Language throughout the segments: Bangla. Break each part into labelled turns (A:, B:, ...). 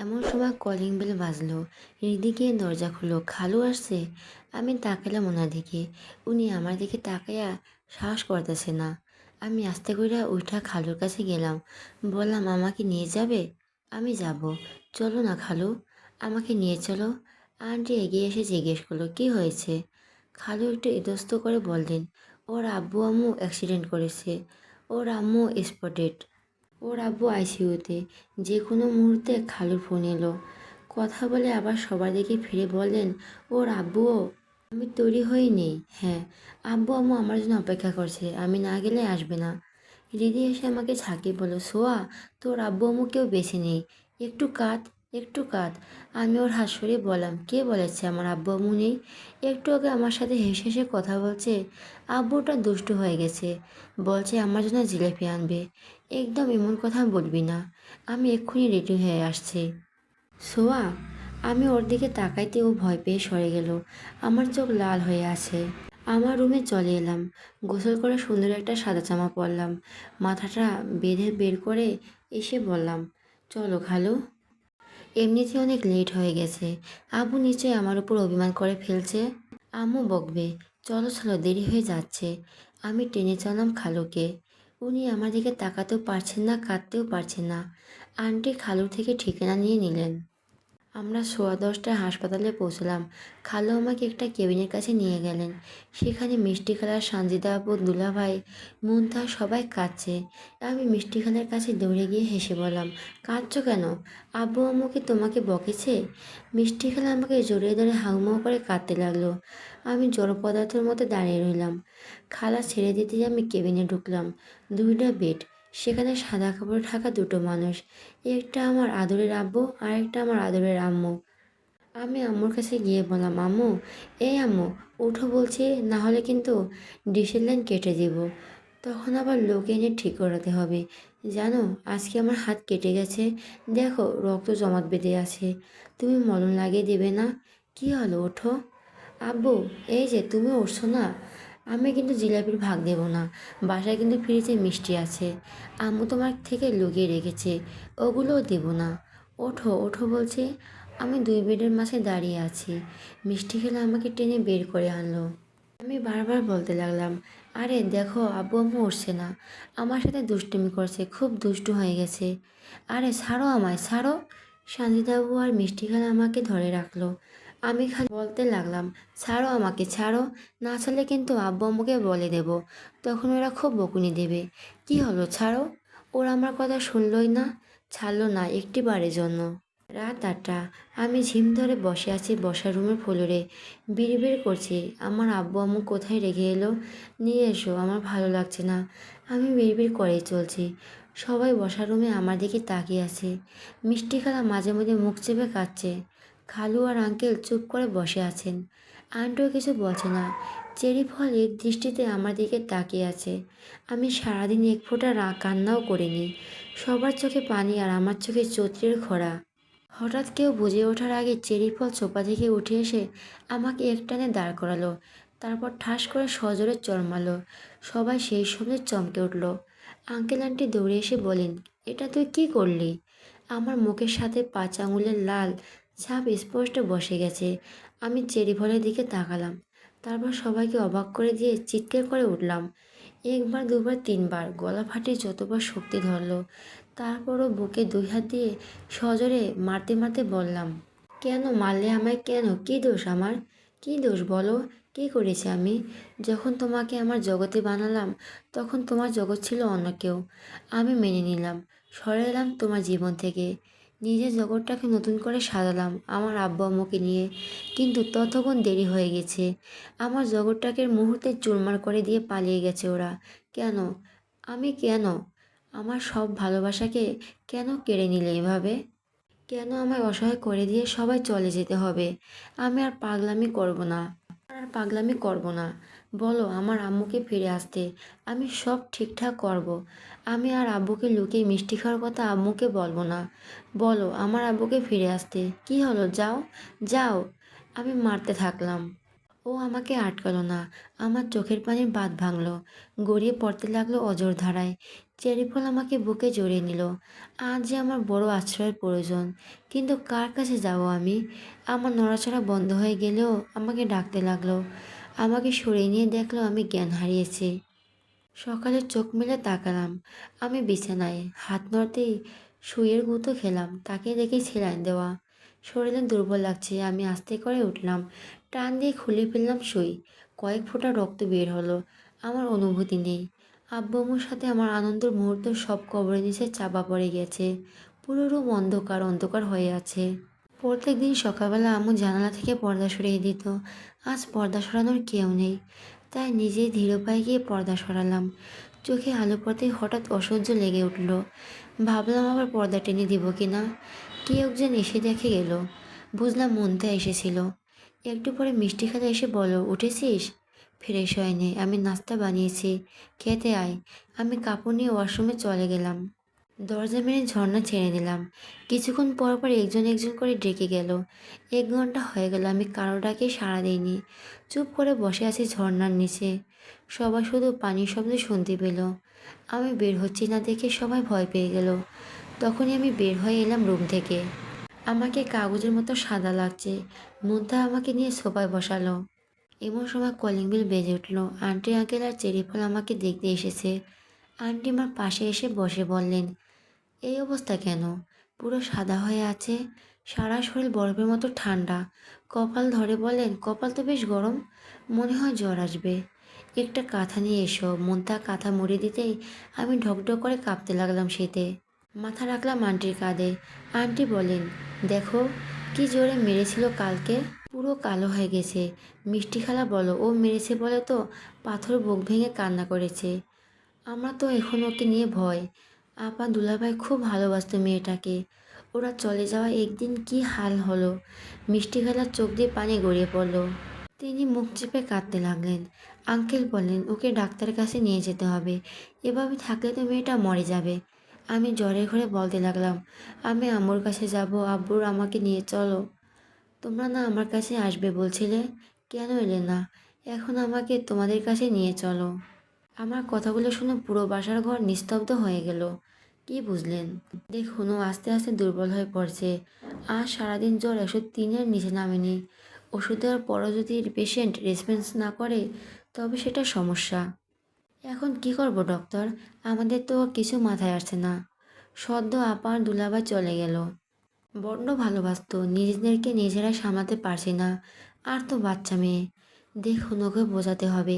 A: এমন সময় কলিং বেল বাজলো। রিদি দরজা খুললো। খালু আসছে। আমি তাকালাম ওনার দিকে। উনি আমার দিকে তাকাইয়া সাহস করতেছে না। আমি আস্তে করে উঠা খালুর কাছে গেলাম। বললাম, আমাকে নিয়ে যাবে? আমি যাব। চলো না খালু। আমাকে নিয়ে চলো। আন্টি এগিয়ে এসে জিজ্ঞেস করল, কি হয়েছে? খালু একটু ইতস্ত করে বললেন, ওর আব্বু আম্মু অ্যাক্সিডেন্ট করেছে। ওর আম্মু স্পটেড ওর আব্বু আইসিইউতে যে কোনো মুহূর্তে খালুর ফোন এলো। কথা বলে আবার সবার দিকে ফিরে বলেন ওর আব্বুও আমি তৈরি হইনি হ্যাঁ আব্বু আম্মু আমার জন্য অপেক্ষা করছে, আমি না গেলে আসবে না। রিদি এসে আমাকে ঝাঁকিয়ে বলো সোয়া, তোর আব্বু আম্মু কেউ বেছে নেই। একটু কাত একটু কাত আমি ওর হাত সরিয়ে বললাম, কে বলেছে আমার আব্বু আম্মু নেই? একটু আগে আমার সাথে হেসে হেসে কথা বলছে, আব্বুটা দুষ্টু হয়ে গেছে। বলছে আমার জন্য জিলেপি আনবে। একদম এমন কথা বলবি না। আমি এক্ষুনি রেডি হয়ে আসছি। সোয়া, আমি ওর দিকে তাকাইতে ও ভয় পেয়ে সরে গেল। আমার চোখ লাল হয়ে আছে। আমার রুমে চলে এলাম। গোসল করে সুন্দর একটা সাদা জামা পরলাম। মাথাটা বেঁধে বের করে এসে বললাম, চলো খালু। এমনিতে অনেক লেট হয়ে গেছে। আবু নিশ্চয়ই আমার উপর অভিমান করে ফেলছে। আম্মু বকবে, চলো চলো, দেরি হয়ে যাচ্ছে। আমি টেনে চললাম খালুকে। উনি আমার দিকে তাকাতেও পারছেন না, কাঁদতেও পারছেন না। আন্টি খালু থেকে ঠিকানা নিয়ে নিলেন। আমরা সোয়া দশটায় হাসপাতালে পৌঁছলাম। খালু আমাকে একটা কেবিনের কাছে নিয়ে গেলেন। সেখানে মিষ্টি খালার সানজিদা আপু দুলাভাই মুনতা সবাই কাঁদছে। আমি মিষ্টি খালার কাছে দৌড়ে গিয়ে হেসে বললাম, কাঁদছো কেন? আব্বু আম্মু কি তোমাকে বকেছে? মিষ্টি খালা আমাকে জড়িয়ে ধরে হাউমাউ করে কাঁদতে লাগল। আমি জড় পদার্থের মতো দাঁড়িয়ে রইলাম। খালা ছেড়ে দিতেই আমি কেবিনে ঢুকলাম। দুইটা বেড সেখানে সাদা কাপড়ে ঢাকা দুটো মানুষ, একটা আমার আদরের আব্বু আর একটা আমার আদরের আম্মু। আমি আম্মুর কাছে গিয়ে বললাম, আম্মু, এই আম্মু, উঠো বলছি, না হলে কিন্তু ডিশের লাইন কেটে দিব। তখন আবার লোক এনে ঠিক করাতে হবে। জানো, আজকে আমার হাত কেটে গেছে। দেখো, রক্ত জমাট বেঁধে আছে। তুমি মলম লাগিয়ে দেবে না? কি হলো, ওঠো। আব্বু, এই যে তুমি উঠছো না? আমি কিন্তু জিলাপির ভাগ দেব না। বাসায় কিন্তু ফ্রিজে মিষ্টি আছে। আম্মু তোমার থেকে লুকিয়ে রেখেছে, ওগুলোও দেব না। ওঠো ওঠো বলছে, আমি দুই বেডের মাঝে দাঁড়িয়ে আছি। মিষ্টি খেলে আমাকে টেনে বের করে আনলো। আমি বারবার বলতে লাগলাম, আরে দেখো, আব্বু আম্মু উঠছে না। আমার সাথে দুষ্টুমি করছে, খুব দুষ্টু হয়ে গেছে। আরে ছাড়ো আমায়, ছাড়ো। সানজিদাবু আর মিষ্টি খেলা আমাকে ধরে রাখল। আমি খালি বলতে লাগলাম, ছাড়ো আমাকে, ছাড়ো, না ছাড়লে কিন্তু আব্বু আম্মুকে বলে দেব। তখন ওরা খুব বকুনি দেবে। কি হলো, ছাড়ো? ওরা আমার কথা শুনলই না, ছাড়লো না একটি বারের জন্য। রাত আটটা, আমি ঝিম ধরে বসে আছি বসার রুমের ফ্লোরে। বিড়বিড় করছি, আমার আব্বু আম্মু কোথায় রেখে এলো? নিয়ে এসো, আমার ভালো লাগছে না। আমি বিড়বিড় করেই চলছি। সবাই বসার রুমে আমার দিকে তাকিয়ে আছে। মিষ্টি খালা মাঝে মাঝে মুখ চেপে কাঁদছে। খালু আর আঙ্কেল চুপ করে বসে আছেন। আন্টিও কিছু বলছে না। চেরি ফল এক দৃষ্টিতে আমার দিকে তাকিয়ে আছে। আমি সারাদিন এক ফোঁটা কান্নাও করিনি। সবার চোখে পানি আর আমার চোখে চৈত্রের খরা। হঠাৎ কেউ বুঝে ওঠার আগে চেরি ফল চোপা থেকে উঠে এসে আমাকে একটানে দাঁড় করালো, তারপর ঠাস করে সজোরে চড়মালো সবাই সেই সময় চমকে উঠল। আঙ্কেল আন্টি দৌড়ে এসে বলেন এটা তুই কি করলি? আমার মুখের সাথে পাঁচ আঙুলের লাল ছাপ স্পষ্ট বসে গেছে। আমি চেরি ফলের দিকে তাকালাম। তারপর সবাইকে অবাক করে দিয়ে চিৎকার করে উঠলাম। একবার, দুবার, তিনবার গলা ফাটে যতবার শক্তি ধরলো। তারপরও বুকে দুই হাত দিয়ে সজোরে মারতে মারতে বললাম, কেন মারলে আমায় কেন? কী দোষ আমার? কী দোষ বলো? কী করেছি আমি? যখন তোমাকে আমার জগতে বানালাম, তখন তোমার জগৎ ছিল অন্য কেউ। আমি মেনে নিলাম, সরে এলাম তোমার জীবন থেকে। নিজের জগৎটাকে নতুন করে সাজালাম আমার আব্বু আম্মুকে নিয়ে। কিন্তু ততক্ষণ দেরি হয়ে গেছে। আমার জগৎটাকে মুহূর্তে চুরমার করে দিয়ে পালিয়ে গেছে ওরা। কেন? আমি কেন? আমার সব ভালোবাসাকে কেন কেড়ে নিলে এভাবে? কেন আমায় অসহায় করে দিয়ে সবাই চলে যেতে হবে? আমি আর পাগলামি করব না। আর পাগলামি করব না। বলো, আমার আম্মুকে ফিরে আসতে আমি সব ঠিকঠাক করব। আমি আর আব্বুকে লুকিয়ে মিষ্টি খাওয়ার কথা আম্মুকে বলব না। বলো, আমার আব্বুকে ফিরে আসতে কি হলো? যাও যাও। আমি মারতে থাকলাম। ও আমাকে আটকালো না। আমার চোখের পানির বাঁধ ভাঙলো। গড়িয়ে পড়তে লাগল অজর ধারায়। চেরি ফল আমাকে বুকে জড়িয়ে নিল। আজ যে আমার বড় আশ্রয়ের প্রয়োজন, কিন্তু কার কাছে যাব আমি? আমার নড়াচড়া বন্ধ হয়ে গেলেও আমাকে ডাকতে লাগল। আমাকে সরিয়ে নিয়ে দেখল আমি জ্ঞান হারিয়েছি। সকালে চোখ মেলে তাকালাম। আমি বিছানায় হাত নড়তেই শুয়ের গুঁতো খেলাম, তাকে দেখে সেলাইন দেওয়া। শরীরে দুর্বল লাগছে, আমি আস্তে করে উঠলাম, টান দিয়ে খুলে ফেললাম সুই। কয়েক ফোঁটা রক্ত বের হলো, আমার অনুভূতি নেই। আব্বু সাথে আমার আনন্দের মুহূর্ত সব কবরের নিচে চাপা পড়ে গেছে। পুরো রুম অন্ধকার অন্ধকার হয়ে আছে। প্রত্যেক দিন সকালবেলা আম্মু জানালা থেকে পর্দা সরিয়ে দিত। আজ পর্দা সরানোর কেউ নেই। তাই নিজেই ধীর পায়ে গিয়ে পর্দা সরালাম। চোখে আলো পড়তে হঠাৎ অসহ্য লেগে উঠল। ভাবলাম আবার পর্দা টেনে দিব কি না? কে একজন এসে দেখে গেল। বুঝলাম মনতে এসেছিল। একটু পরে মিষ্টি খেলা এসে বলো উঠেছিস? ফ্রেশ হয়নি। আমি নাস্তা বানিয়েছি। খেতে আয়। আমি কাপড় নিয়ে ওয়াশরুমে চলে গেলাম। দরজা মেরে ঝর্ণা ছেড়ে দিলাম। কিছুক্ষণ পর পর একজন একজন করে ডেকে গেল। এক ঘণ্টা হয়ে গেল, আমি কারও ডাকে সাড়া দিইনি। চুপ করে বসে আছি ঝর্ণার নিচে। সবাই শুধু পানির শব্দ শুনতে পেল। আমি বের হচ্ছি না দেখে সবাই ভয় পেয়ে গেল। তখনই আমি বের হয়ে এলাম রুম থেকে। আমাকে কাগজের মতো সাদা লাগছে। মুদ্রা আমাকে নিয়ে সোফায় বসালো। এমন সময় কলিং বিল বেজে উঠল। আন্টি আঙ্কেল আর চেরি ফল আমাকে দেখতে এসেছে। আন্টি আমার পাশে এসে বসে বললেন, এই অবস্থা কেন? পুরো সাদা হয়ে আছে। সারা শরীর বরফের মতো ঠান্ডা। কপাল ধরে বলেন, কপাল তো বেশ গরম। মনে হয় জ্বর আসবে। একটা কাঁথা নিয়ে এসো। মনটা কাঁথা মুড়ে দিতেই আমি ঢকঢক করে কাঁপতে লাগলাম শীতে। মাথা রাখলাম আন্টির কাঁধে। আন্টি বলেন, দেখো, কি জোরে মেরেছিল কালকে। পুরো কালো হয়ে গেছে। মিষ্টি খালা বলো, ও মেরেছে বলে তো পাথর বুক ভেঙে কান্না করেছে। আমরা তো এখন ওকে নিয়ে ভয়। আপা দুলাভাই খুব ভালোবাসতো মেয়েটাকে। ওরা চলে যাওয়া একদিন কি হাল হলো? মিষ্টি খেলার চোখ দিয়ে পানি গড়িয়ে পড়ল। তিনি মুখ চেপে কাঁদতে লাগলেন। আঙ্কেল বললেন, ওকে ডাক্তারের কাছে নিয়ে যেতে হবে। এভাবে থাকলে তো মেয়েটা মরে যাবে। আমি জ্বরের ঘরে বলতে লাগলাম, আমি আম্মুর কাছে যাব। আব্বুর আমাকে নিয়ে চলো। তোমরা না আমার কাছে আসবে বলছিলে? কেন এলে না? এখন আমাকে তোমাদের কাছে নিয়ে চলো। আমার কথাগুলো শুনে পুরো বাসার ঘর নিস্তব্ধ হয়ে গেল। কি বুঝলেন? দেখুন ও আস্তে আস্তে দুর্বল হয়ে পড়ছে। আর সারাদিন জ্বর একশো তিনের নিচে নামেনি। ওষুধ দেওয়ার পরও যদি পেশেন্ট রেসপন্স না করে, তবে সেটা সমস্যা। এখন কি করব ডক্টর আমাদের তো কিছু মাথায় আসছে না। সদ্য আপার দুলাভাই চলে গেল। বড্ড ভালোবাসতো, নিজেদেরকে নিজেরা সামলাতে পারছি না। আর তো বাচ্চা মেয়ে দেখুন ওকে বোঝাতে হবে।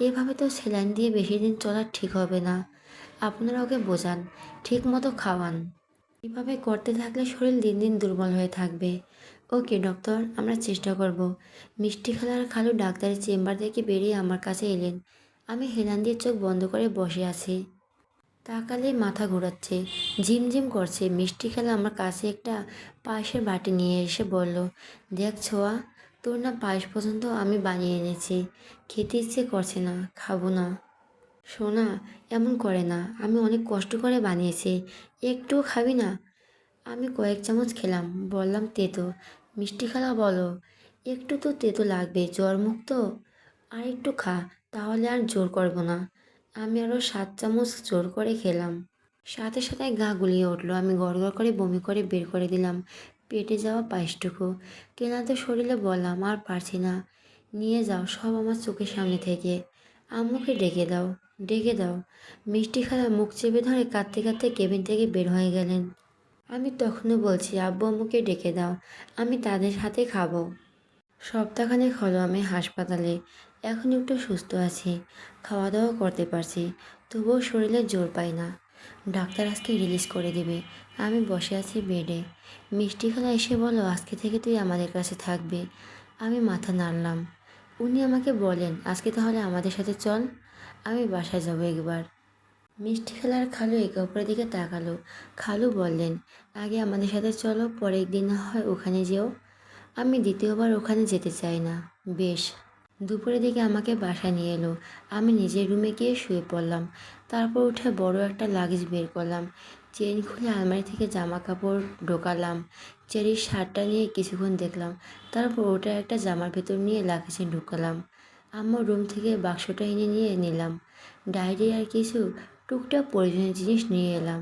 A: এভাবে তো সেলাইন দিয়ে বেশি দিন চলা ঠিক হবে না। আপনারা ওকে বোঝান, ঠিক মতো খাওয়ান। এভাবে করতে থাকলে শরীর দিন দিন দুর্বল হয়ে থাকবে। ওকে ডক্টর, আমরা চেষ্টা করব। মিষ্টি খেলার খালু ডাক্তারের চেম্বার থেকে বেরিয়ে আমার কাছে এলেন। আমি হেলান দিয়ে চোখ বন্ধ করে বসে আছি। তাকালে মাথা ঘোরাচ্ছে, ঝিমঝিম করছে। মিষ্টি খেলা আমার কাছে একটা পায়েসের বাটি নিয়ে এসে বলল, দেখ ছোয়া, তোর না পায়েস পর্যন্ত আমি বানিয়ে এনেছি। খেতে ইচ্ছে করছে না, খাব না। সোনা, এমন করে না, আমি অনেক কষ্ট করে বানিয়েছি, একটুও খাবি না? আমি কয়েক চামচ খেলাম, বললাম, তেতো, মিষ্টি খেলা বলো। একটু তো তেতো লাগবে জ্বর মুক্ত আর একটু খা, তাহলে আর জোর করব না। আমি আরও সাত চামচ জোর করে খেলাম। সাথে সাথে গা গুলিয়ে উঠল। আমি গড় করে বমি করে বের করে দিলাম পেটে যাওয়া পায়েসটুকু। কেনাতে শরীরে বললাম, আর পারছি না। নিয়ে যাও, সব আমার চোখের সামনে থেকে। আম্মুকে ডেকে দাও ডেকে দাও। মিষ্টি খালা মুখ চেপে ধরে কাঁদতে কাঁদতে কেবিন থেকে বের হয়ে গেলেন। আমি তখনও বলছি, আব্বু, আম্মুকে ডেকে দাও। আমি তাদের হাতে খাব। সপ্তাহখানেক হলো আমি হাসপাতালে। এখন একটু সুস্থ আছি খাওয়া দাওয়া করতে পারছি, তবুও শরীরে জোর পাই না। ডাক্তার আজকে রিলিজ করে দেবে, আমি বসে আছি বেডে মিষ্টি খালা এসে বলো আজকে থেকে তুই আমাদের কাছে থাকবে। আমি মাথা নাড়লাম। উনি আমাকে বলেন আজকে তাহলে আমাদের সাথে চল, আমি বাসায় যাব একবার। মিষ্টি খেলার খালু একে অপরের দিকে তাকালো। খালু বললেন, আগে আমাদের সাথে চলো, পরের দিন হয় ওখানে যেও। আমি দ্বিতীয়বার ওখানে যেতে চাই না। বেশ। দুপুরের দিকে আমাকে বাসায় নিয়ে এলো। আমি নিজের রুমে গিয়ে শুয়ে পড়লাম। তারপর উঠে বড় একটা লাগেজ বের করলাম। চেন খুলে আলমারি থেকে জামা কাপড় ঢোকালাম। চেরির শার্টটা নিয়ে কিছুক্ষণ দেখলাম। তারপর ওটা একটা জামার ভেতর নিয়ে লাকেশে ঢুকালাম। আম্মু রুম থেকে বাক্সটা এনে নিয়ে নিলাম। ডায়েরি আর কিছু টুকটাক প্রয়োজনীয় জিনিস নিয়ে এলাম।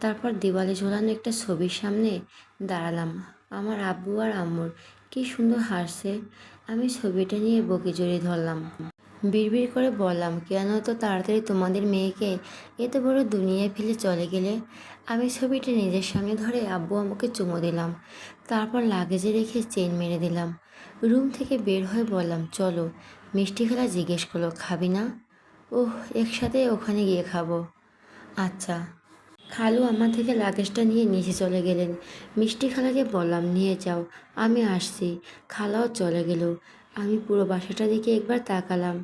A: তারপর দেওয়ালে ঝোলানো একটা ছবির সামনে দাঁড়ালাম। আমার আব্বু আর আম্মুর। কি সুন্দর হাসছে। আমি ছবিটা নিয়ে বকে জড়িয়ে ধরলাম। বিড়বিড় করে বললাম, কেন তো তাড়াতাড়ি তোমাদের মেয়েকে এত বড় দুনিয়ায় ফেলে চলে গেলে? আমি ছবিটি নিজের সামনে ধরে আব্বু আমাকে চুমো দিলাম। তারপর লাগেজে রেখে চেন মেরে দিলাম। রুম থেকে বের হয়ে বললাম, চলো, মিষ্টি খেলা জিজ্ঞেস করল, খাবি না? ওহ, একসাথে ওখানে গিয়ে খাব। আচ্ছা। খালু আমার থেকে লাগেজটা নিয়ে নিচে চলে গেলেন। মিষ্টি খালাকে বললাম, নিয়ে যাও, আমি আসছি। খালাও চলে গেল। আমি পুরো বাসাটা দিকে একবার তাকালাম।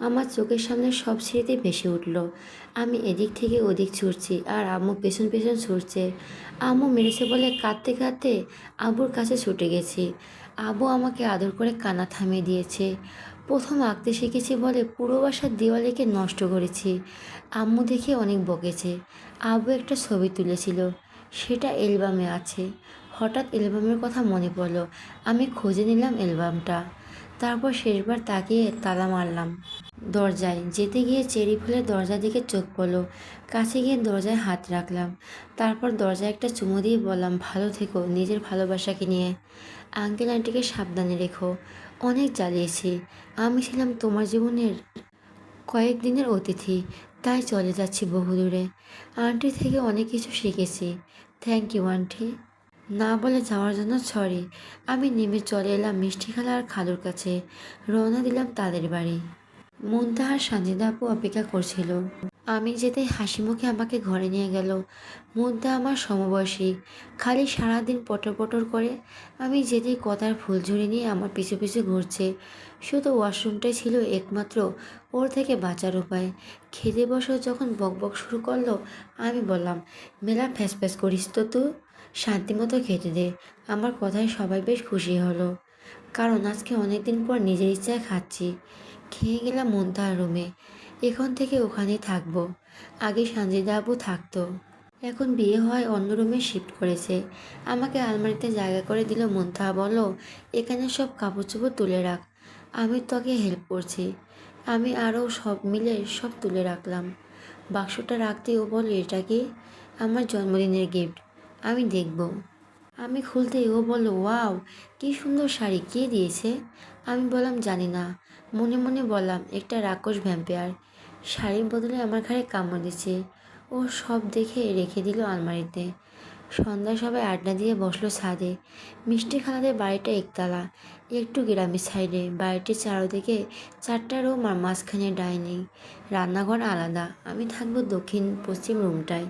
A: আমার চোখের সামনে সব স্মৃতি ভেসে উঠল। আমি এদিক থেকে ওদিক ছুটছি আর আম্মু পেছন পেছন ছুটছে। আম্মু মেরেছে বলে কাঁদতে কাঁদতে আব্বুর কাছে ছুটে গেছি। আবু আমাকে আদর করে কানা থামিয়ে দিয়েছে। প্রথম আঁকতে শিখেছি বলে পুরো বাসার দেওয়ালেকে নষ্ট করেছি। আম্মু দেখে অনেক বকেছে। আব্বু একটা ছবি তুলেছিল। সেটা অ্যালবামে আছে। হঠাৎ অ্যালবামের কথা মনে পড়ল। আমি খুঁজে নিলাম অ্যালবামটা। তারপর শেষবার তাকিয়ে তালা মারলাম। দরজায় যেতে গিয়ে চেরি ফুলে দরজা দিকে চোখ পড়ল। কাছে গিয়ে দরজায় হাত রাখলাম। তারপর দরজায় একটা চুমো দিয়ে বললাম, ভালো থেকো নিজের ভালোবাসাকে নিয়ে। আঙ্কেল আন্টিকে সাবধানে রেখো। অনেক জ্বালিয়েছি। আমি ছিলাম তোমার জীবনের কয়েকদিনের অতিথি। তাই চলে যাচ্ছি বহুদূরে। আন্টি থেকে অনেক কিছু শিখেছি। Thank you aunty. না বলে যাওয়ার জন্য সরি আমি নেমে চলে এলাম মিষ্টি খালা আর খালুর কাছে। রওনা দিলাম তাদের বাড়ি। মুনতাহার সানজিদা আপু অপেক্ষা করছিল। আমি যেতেই হাসি মুখে আমাকে ঘরে নিয়ে গেল। মুদ্দা আমার সমবয়সী। খালি সারাদিন পটর পটর করে আমি যেতেই কথার ফুল ঝুড়ি নিয়ে আমার পিছু পিছু ঘুরছে। শুধু ওয়াশরুমটাই ছিল একমাত্র ওর থেকে বাঁচার উপায়। খেতে বসে যখন বকবক শুরু করল, আমি বললাম, মেলা ফ্যাস ফ্যাস করিস তো তুই। শান্তিমতো খেতে দে। আমার কথায় সবাই বেশ খুশি হলো। কারণ আজকে অনেকদিন পর নিজের ইচ্ছায় খাচ্ছি। খেয়ে গেলাম মন্তার রুমে। এখন থেকে ওখানেই থাকব। আগে সঞ্জিদা আপু থাকতো। এখন বিয়ে হয় অন্য রুমে শিফট করেছে। আমাকে আলমারিতে জায়গা করে দিল মন্তা বলো এখানে সব কাপড় চোপড় তুলে রাখ। আমি তোকে হেল্প করছি। আমি আরও সব মিলে সব তুলে রাখলাম। বাক্সটা রাখতে ও বলো, এটা কি আমার জন্মদিনের গিফট আমি দেখব। আমি খুলতেই ও বলল, ওয়াও, কি সুন্দর শাড়ি, কে দিয়েছে? আমি বললাম, জানি না। মনে মনে বললাম, একটা রাক্ষস ভ্যাম্পায়ার শাড়ির বদলে আমার ঘাড়ে কামড় দিচ্ছে। ও সব দেখে রেখে দিল আলমারিতে। সন্ধ্যায় সবাই আড্ডা দিয়ে বসল ছাদে। মিষ্টি খালাদের বাড়িটা একতলা। একটু গ্রামের সাইডে। বাড়িটির চারদিকে চারটা রুম আর মাঝখানে ডাইনিং। রান্নাঘর আলাদা। আমি থাকব দক্ষিণ, পশ্চিম রুমটায়।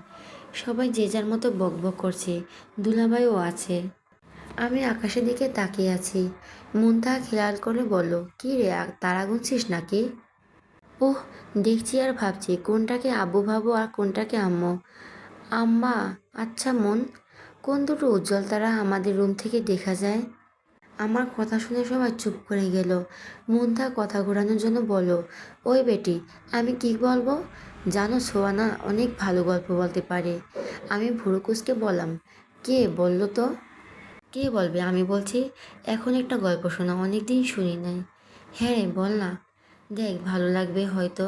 A: সবাই যে যার মতো বকবক করছে। দুলাভাইও আছে। আমি আকাশের দিকে তাকিয়ে আছি। মুনতাহা খেয়াল করে বলল, কি রে তারা গুনছিস নাকি? ওহ, দেখছি আর ভাবছি, কোনটাকে আব্বু ভাবো আর কোনটাকে আম্মু। আম্মা আচ্ছা মন, কোন দুটো উজ্জ্বল তারা আমাদের রুম থেকে দেখা যায়? আমার কথা শুনে সবাই চুপ করে গেল। মুন্থা কথা ঘোরানোর জন্য বলো ওই বেটি, আমি কি বলব? জানো সোয়ানা অনেক ভালো গল্প বলতে পারে। আমি ভুরুকুসকে বললাম, কে বলল তো? কে বলবে? আমি বলছি, এখন একটা গল্প শোনা অনেক দিন শুনি নাই। হ্যাঁ বল না। দেখ, ভালো লাগবে হয়তো।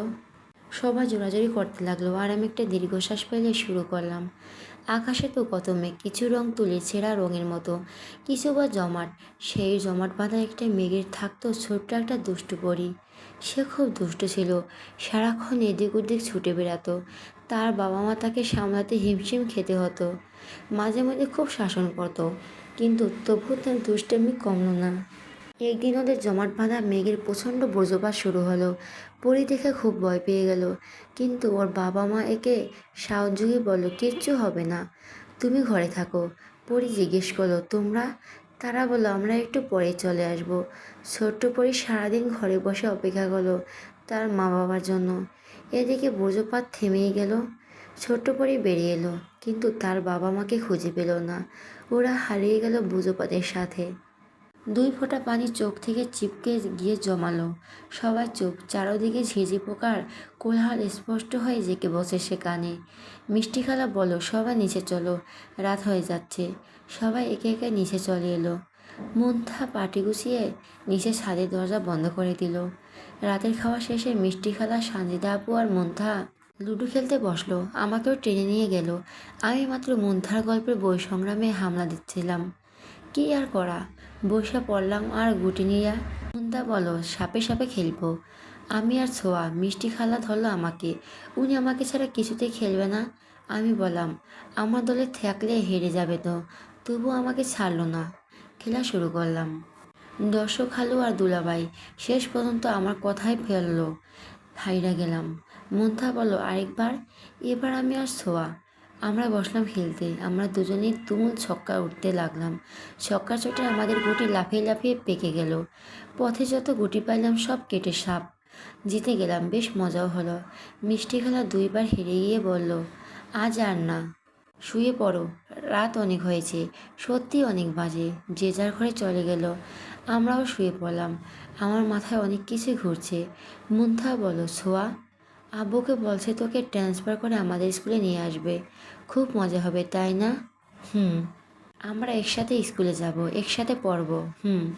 A: সবাই জোরাজোরি করতে লাগল আর আমি একটা দীর্ঘশ্বাস ফেলে শুরু করলাম। আকাশে তো কত মেঘ, কিছু রং তুলে ছেঁড়া রঙের মতো, কিছু বা জমাট। সেই জমাট বাঁধা একটা মেঘের থাকতো ছোট্ট একটা দুষ্টু পরি। সে খুব দুষ্ট ছিল, সারাক্ষণ এদিক ওদিক ছুটে বেড়াতো। তার বাবা মা তাকে সামলাতে হিমশিম খেতে হতো। মাঝে মাঝে খুব শাসন করতো, কিন্তু তবুও তার দুষ্টামি কমল না। একদিন ওদের জমাট বাঁধা মেঘের প্রচণ্ড বজ্রপাত শুরু হলো। পরি দেখে খুব ভয় পেয়ে গেল। কিন্তু ওর বাবা মা একে সাহস যুগে বলল, কিচ্ছু হবে না। তুমি ঘরে থাকো। পরি জিজ্ঞেস করল, তোমরা? তারা বলল, আমরা একটু পরে চলে আসব। ছোট্ট পরি সারাদিন ঘরে বসে অপেক্ষা করল তার মা বাবার জন্য। এদিকে বজ্রপাত থেমেই গেল। ছোট্ট পরি বেরিয়ে এলো, কিন্তু তার বাবা মাকে খুঁজে পেল না। ওরা হারিয়ে গেল বজ্রপাতের সাথে। দুই ফোঁটা পানি চোখ থেকে চিপকে গিয়ে জমালো। সবাই চুপ, চারোদিকে ঝিঝি পোকার কোলাহল স্পষ্ট হয়ে জেঁকে বসে সে কানে মিষ্টি খালা বলো সবাই নিচে চলো, রাত হয়ে যাচ্ছে। সবাই একে একে নিচে চলে এলো। মুন্থা পাটি গুছিয়ে নিচে ছাদের দরজা বন্ধ করে দিল। রাতের খাওয়া শেষে মিষ্টি খালা, সানজিদা আপু আর মুন্থা লুডো খেলতে বসল। আমাকেও টেনে নিয়ে গেল। আমি মাত্র মুন্থার গল্পের বই সংগ্রামে হামলা দিচ্ছিলাম। কি আর করা? বৈশা পড়লাম আর গুটি নিয়ে। মুন্দা বলো, সাপে সাপে খেলব। আমি আর ছোয়া, মিষ্টি খালা ধরলো আমাকে। উনি আমাকে ছাড়া কিছুতেই খেলবে না। আমি বললাম, আমার দলে থাকলে হেরে যাবে তো, তবু আমাকে ছাড়লো না। খেলা শুরু করলাম। দর্শক খালু আর দুলাবাই শেষ পর্যন্ত আমার কথাই ফেলল। হাইরা গেলাম। মন্থা বলো আরেকবার? এবার আমি আর ছোয়া। আমরা বসলাম খেলতে। আমরা দুজনেই তুমুল ছক্কা উঠতে লাগলাম। ছক্কা চোটে আমাদের গুটি লাফিয়ে লাফিয়ে পেকে গেল। পথে যত গুটি পাইলাম সব কেটে সাপ। জিতে গেলাম, বেশ মজাও হলো। মিষ্টি খেলা দুইবার হেরে গিয়ে বলল, আজ আর না। শুয়ে পড়ো। রাত অনেক হয়েছে। সত্যি অনেক বাজে। যে যার ঘরে চলে গেল, আমরাও শুয়ে পড়লাম। আমার মাথায় অনেক কিছু ঘুরছে। মুন্থা বলো ছোয়া? আব্বুকে বলছে তোকে ট্রান্সফার করে আমাদের স্কুলে নিয়ে আসবে। খুব মজা হবে, তাই না? হুম। আমরা একসাথে স্কুলে যাব, একসাথে পড়ব, হুম।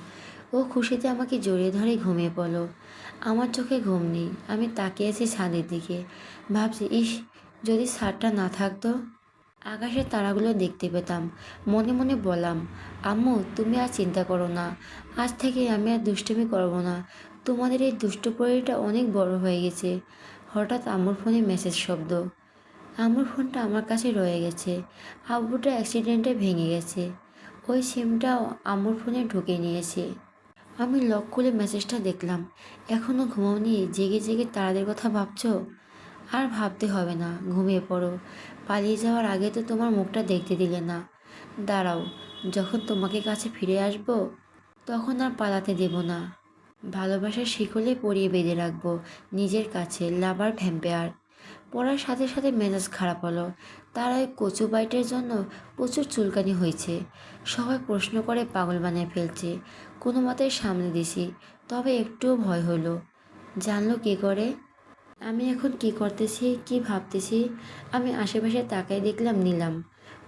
A: ও খুশিতে আমাকে জড়িয়ে ধরে ঘুমিয়ে পড়ল। আমার চোখে ঘুম নেই, আমি তাকিয়েছি ছাদের দিকে। ভাবছি, ইস, যদি ছাদটা না থাকতো? আকাশের তারাগুলো দেখতে পেতাম, মনে মনে বললাম, আম্মু, তুমি আর চিন্তা করো না, আজ থেকে আমি আর দুষ্টুমি করব না। তোমাদের এই দুষ্টু অনেক বড় হয়ে গেছে। হঠাৎ আম্মুর ফোনে মেসেজ শব্দ আম্মুর ফোনটা আমার কাছে রয়ে গেছে। আব্বুটা অ্যাক্সিডেন্টে ভেঙে গেছে। ওই সিমটাও আমার ফোনে ঢুকে নিয়েছে। আমি লক খুলে মেসেজটা দেখলাম। এখনও ঘুমাওনি? জেগে জেগে তারাদের কথা ভাবছ? আর ভাবতে হবে না, ঘুমিয়ে পড়ো। পালিয়ে যাওয়ার আগে তো তোমার মুখটা দেখতে দিলে না। দাঁড়াও, যখন তোমাকে কাছে ফিরে আসব, তখন আর পালাতে দেব না। ভালোবাসার শিকলে পরিয়ে বেঁধে রাখব, নিজের কাছে লাভার ভ্যাম্পেয়ার পড়ার সাথে সাথে মেজাজ খারাপ হলো। তার ওই কচু বাইটের জন্য প্রচুর চুলকানি হয়েছে। সবাই প্রশ্ন করে পাগল বানিয়ে ফেলছে। কোনো মতে সামনে দিছি, তবে একটুও ভয় হলো। জানলো কী করে? আমি এখন কি করতেছি, কি ভাবতেছি? আমি আশেপাশে তাকাই দেখলাম নিলাম।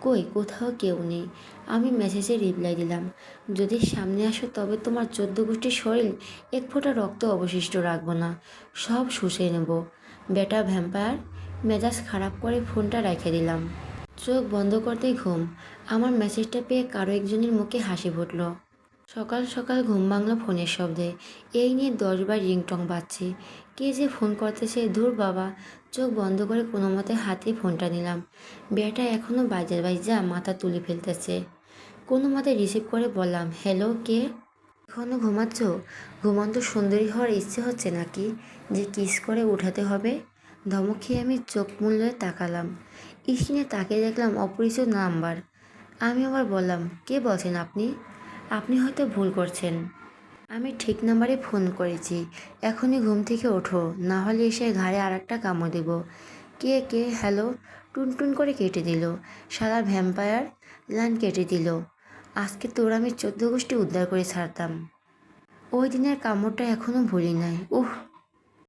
A: কই, কোথাও কেউ নেই। আমি মেসেজে রিপ্লাই দিলাম, যদি সামনে আসো তবে তোমার চোদ্দ গোষ্ঠীর শরীর এক ফোঁটা রক্ত অবশিষ্ট রাখব না, সব শুষে নেব। বেটা ভ্যাম্পায়ার, মেজাজ খারাপ করে ফোনটা রেখে দিলাম। চোখ বন্ধ করতেই ঘুম। আমার মেসেজটা পেয়ে কারও একজনের মুখে হাসি ফুটলো। সকাল সকাল ঘুম ভাঙলো ফোনের শব্দে। এই নিয়ে দশবার রিংটং বাজছে। কে যে ফোন করতেছে দূর বাবা। চোখ বন্ধ করে কোনো মতে হাতে ফোনটা নিলাম। বেটা এখনও বাজার বাইজা মাথা তুলে ফেলতেছে। কোনো মতে রিসিভ করে বললাম, হ্যালো, কে? এখনও ঘুমাচ্ছ? ঘুমন্ত সুন্দরী হওয়ার ইচ্ছে হচ্ছে নাকি যে কিস করে উঠাতে হবে? ধমক খেয়ে আমি চোখ মূল্যে তাকালাম। স্ক্রিনে তাকিয়ে দেখলাম অপরিচিত নাম্বার। আমি আবার বললাম, কে বলছেন আপনি? আপনি হয়তো ভুল করছেন। আমি ঠিক নাম্বারে ফোন করেছি। এখনই ঘুম থেকে ওঠো, না হলে এসে ঘাড়ে আর একটা কামড় দেব। কে কে, হ্যালো? টুনটুন করে কেটে দিল। সারা ভ্যাম্পায়ার, লাইন কেটে দিল। আজকে তোর আমি চোদ্দ গোষ্ঠী উদ্ধার করে ছাড়তাম। ওই দিনের কামড়টা এখনও ভুলি নাই। উহ